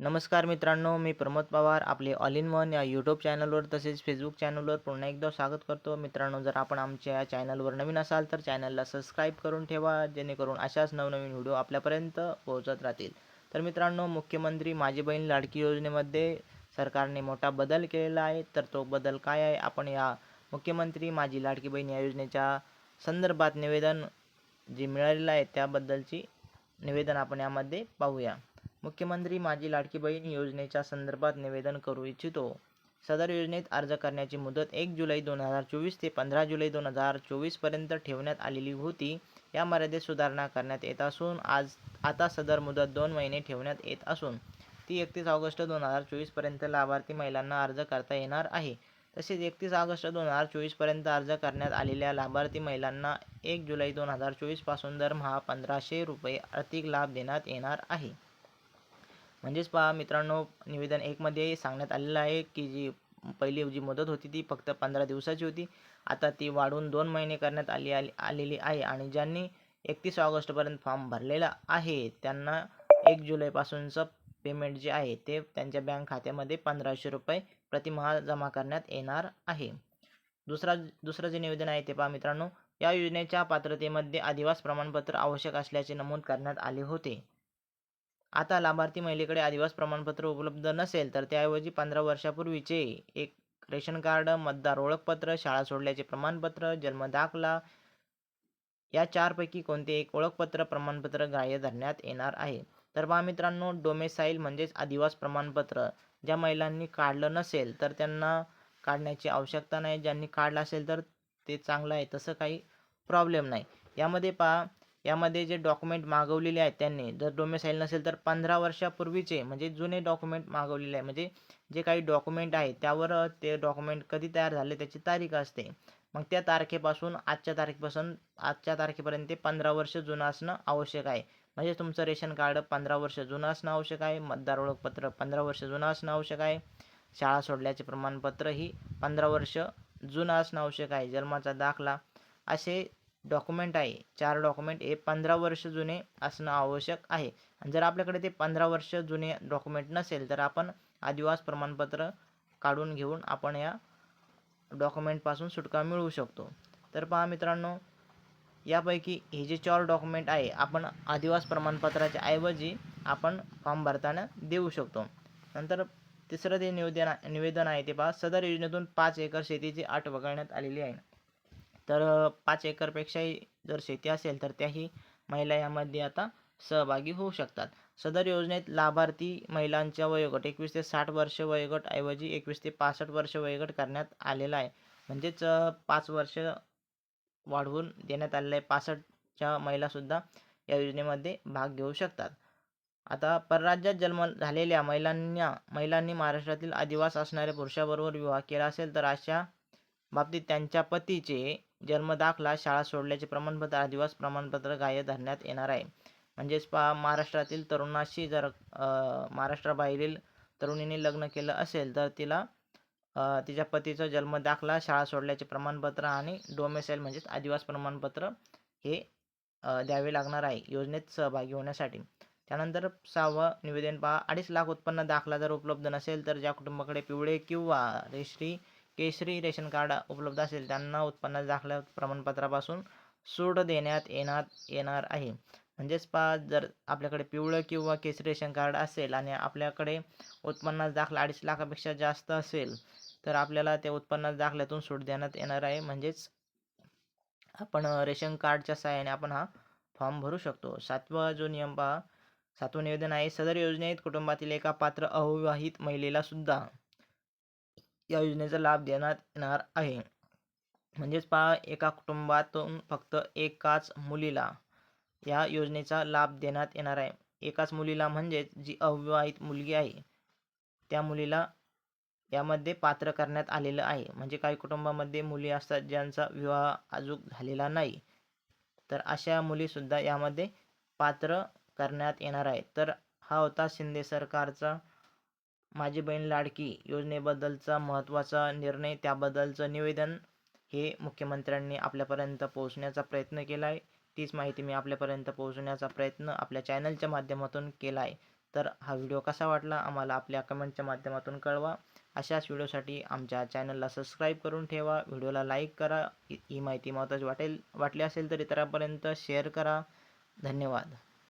नमस्कार मित्रांनो मी प्रमोद पवार आपले ऑल इन वन या यूट्यूब चॅनलवर तसेच फेसबुक चॅनलवर पुन्हा एकदा स्वागत करतो. मित्रांनो जर आपण आमच्या या चॅनलवर नवीन असाल तर चॅनलला सबस्क्राईब करून ठेवा जेणेकरून अशाच नवनवीन व्हिडिओ आपल्यापर्यंत पोहोचत राहतील. तर मित्रांनो मुख्यमंत्री माझी बहीण लाडकी योजनेमध्ये सरकारने मोठा बदल केलेला आहे. तर तो बदल काय आहे? आपण या मुख्यमंत्री माझी लाडकी बहीण या योजनेच्या संदर्भात निवेदन जे मिळालेलं आहे त्याबद्दलची निवेदन आपण यामध्ये पाहूया. मुख्यमंत्री माझी लाडकी बहीण योजनेच्या संदर्भात निवेदन करू इच्छितो. सदर योजनेत अर्ज करण्याची मुदत एक जुलै दोन हजार चोवीस ते पंधरा जुलै दोन हजार चोवीसपर्यंत ठेवण्यात आलेली होती. या मर्यादेत सुधारणा करण्यात येत असून आज आता सदर मुदत दोन महिने ठेवण्यात येत असून ती एकतीस ऑगस्ट दोन हजार चोवीसपर्यंत लाभार्थी महिलांना अर्ज करता येणार आहे. तसेच एकतीस ऑगस्ट दोन हजार चोवीसपर्यंत अर्ज करण्यात आलेल्या लाभार्थी महिलांना एक जुलै दोन हजार चोवीसपासून दरमहा पंधराशे रुपये आर्थिक लाभ देण्यात येणार आहे. म्हणजेच पहा मित्रांनो निवेदन एकमध्ये सांगण्यात आलेलं आहे की जी पहिली जी मुदत होती ती फक्त पंधरा दिवसाची होती. आता ती वाढून दोन महिने करण्यात आली आली आलेली आहे आणि ज्यांनी एकतीस ऑगस्टपर्यंत फॉर्म भरलेला आहे त्यांना एक जुलैपासूनचं पेमेंट जे आहे ते त्यांच्या बँक खात्यामध्ये पंधराशे रुपये प्रतिमहा जमा करण्यात येणार आहे. दुसरा दुसरं जे निवेदन आहे ते पहा मित्रांनो या योजनेच्या पात्रतेमध्ये आदिवास प्रमाणपत्र आवश्यक असल्याचे नमूद करण्यात आले होते. आता लाभार्थी महिलेकडे आदिवास प्रमाणपत्र उपलब्ध नसेल तर त्याऐवजी पंधरा वर्षापूर्वीचे एक रेशन कार्ड मतदार ओळखपत्र शाळा सोडल्याचे प्रमाणपत्र जन्म दाखला या चारपैकी कोणते एक ओळखपत्र प्रमाणपत्र ग्राह्य धरण्यात येणार आहे? तर पहा मित्रांनो डोमेसाईल म्हणजेच आदिवास प्रमाणपत्र. ज्या महिलांनी काढलं नसेल तर त्यांना काढण्याची आवश्यकता नाही. ज्यांनी काढलं असेल तर ते चांगलं आहे तसं काही प्रॉब्लेम नाही. यामध्ये पहा यामध्ये जे डॉक्युमेंट मागवलेले आहेत त्यांनी जर डोमेसाईल नसेल तर पंधरा वर्षापूर्वीचे म्हणजे जुने डॉक्युमेंट मागवलेले आहे. म्हणजे जे काही डॉक्युमेंट आहे त्यावर ते डॉक्युमेंट कधी तयार झाले त्याची तारीख असते. मग त्या तारखेपासून आजच्या तारखेपासून आजच्या तारखेपर्यंत ते पंधरा वर्ष जुनं असणं आवश्यक आहे. म्हणजे तुमचं रेशन कार्ड पंधरा वर्ष जुनं असणं आवश्यक आहे मतदार ओळखपत्र पंधरा वर्ष जुनं असणं आवश्यक आहे शाळा सोडल्याचे प्रमाणपत्र ही पंधरा वर्ष जुनं असणं आवश्यक आहे जन्माचा दाखला असे डॉक्युमेंट आहे. चार डॉक्युमेंट हे पंधरा वर्ष जुने असणं आवश्यक आहे. आणि जर आपल्याकडे ते पंधरा वर्ष जुने डॉक्युमेंट नसेल तर आपण आदिवास प्रमाणपत्र काढून घेऊन आपण या डॉक्युमेंटपासून सुटका मिळवू शकतो. तर पहा मित्रांनो यापैकी हे जे चार डॉक्युमेंट आहे आपण आदिवास प्रमाणपत्राच्या ऐवजी आपण फॉर्म भरताना देऊ शकतो. नंतर तिसरं ते निवेदन निवेदन आहे ते पहा. सदर योजनेतून पाच एकर शेतीची अट वगळण्यात आलेली आहे. तर पाच एकरपेक्षाही जर शेती असेल तर त्याही महिला यामध्ये आता सहभागी होऊ शकतात. सदर योजनेत लाभार्थी महिलांच्या वयोगट एकवीस ते साठ वर्ष वयोगट ऐवजी एकवीस ते पासष्ट वर्ष वयोगट करण्यात आलेला आहे. म्हणजेच पाच वर्ष वाढवून देण्यात आलेलं आहे. पासष्टच्या महिलासुद्धा या योजनेमध्ये भाग घेऊ शकतात. आता परराज्यात जन्म झालेल्या महिलांना महिलांनी महाराष्ट्रातील आदिवास असणाऱ्या पुरुषाबरोबर विवाह केला असेल तर अशा बाबतीत त्यांच्या पतीचे जन्मदाखला शाळा सोडल्याचे प्रमाणपत्र आदिवास प्रमाणपत्र ग्राह्य धरण्यात येणार आहे. म्हणजेच पहा महाराष्ट्रातील तरुणाशी जर महाराष्ट्राबाहेरील तरुणीने लग्न केलं असेल तर तिला तिच्या पतीचं जन्मदाखला शाळा सोडल्याचे प्रमाणपत्र आणि डोमेसाईल म्हणजेच आदिवास प्रमाणपत्र हे द्यावे लागणार आहे योजनेत सहभागी होण्यासाठी. त्यानंतर सहावं निवेदन पहा अडीच लाख उत्पन्न दाखला जर उपलब्ध नसेल तर ज्या कुटुंबाकडे पिवळे किंवा रेशरी केशरी रेशन कार्ड उपलब्ध असेल त्यांना उत्पन्न दाखल्या प्रमाणपत्रापासून सूट देण्यात येणार येणार आहे. म्हणजेच पा जर आपल्याकडे पिवळं किंवा केसरी रेशन कार्ड असेल आणि आपल्याकडे उत्पन्नाचा दाखला अडीच लाखापेक्षा जास्त असेल तर आपल्याला त्या उत्पन्न दाखल्यातून सूट देण्यात येणार आहे. म्हणजेच आपण रेशन कार्डच्या सहाय्याने आपण हा फॉर्म भरू शकतो. सातवा जो नियम पहा सातवं निवेदन आहे सदर योजनेत कुटुंबातील एका पात्र अविवाहित महिलेला सुद्धा या योजनेचा लाभ देण्यात येणार आहे. म्हणजेच पहा एका कुटुंबातून फक्त एकाच मुलीला या योजनेचा लाभ देण्यात येणार आहे. एकाच मुलीला म्हणजेच जी अविवाहित मुलगी आहे त्या मुलीला यामध्ये पात्र करण्यात आलेलं आहे. म्हणजे काही कुटुंबामध्ये मुली असतात ज्यांचा विवाह अजून झालेला नाही. तर अशा मुलीसुद्धा यामध्ये पात्र करण्यात येणार आहे. तर हा होता शिंदे सरकारचा माझी बहीण लाडकी योजनेबद्दलचा महत्त्वाचा निर्णय त्याबद्दलचं निवेदन हे मुख्यमंत्र्यांनी आपल्यापर्यंत पोहोचण्याचा प्रयत्न केला आहे तीच माहिती मी आपल्यापर्यंत पोहोचण्याचा प्रयत्न आपल्या चॅनलच्या माध्यमातून केला आहे तर हा व्हिडिओ कसा वाटला आम्हाला आपल्या कमेंटच्या माध्यमातून कळवा. अशाच व्हिडिओसाठी आमच्या चॅनलला सबस्क्राईब करून ठेवा. व्हिडिओला लाईक करा. ही ही माहिती महत्त्वाची वाटेल वाटली असेल तर इतरांपर्यंत शेअर करा. धन्यवाद.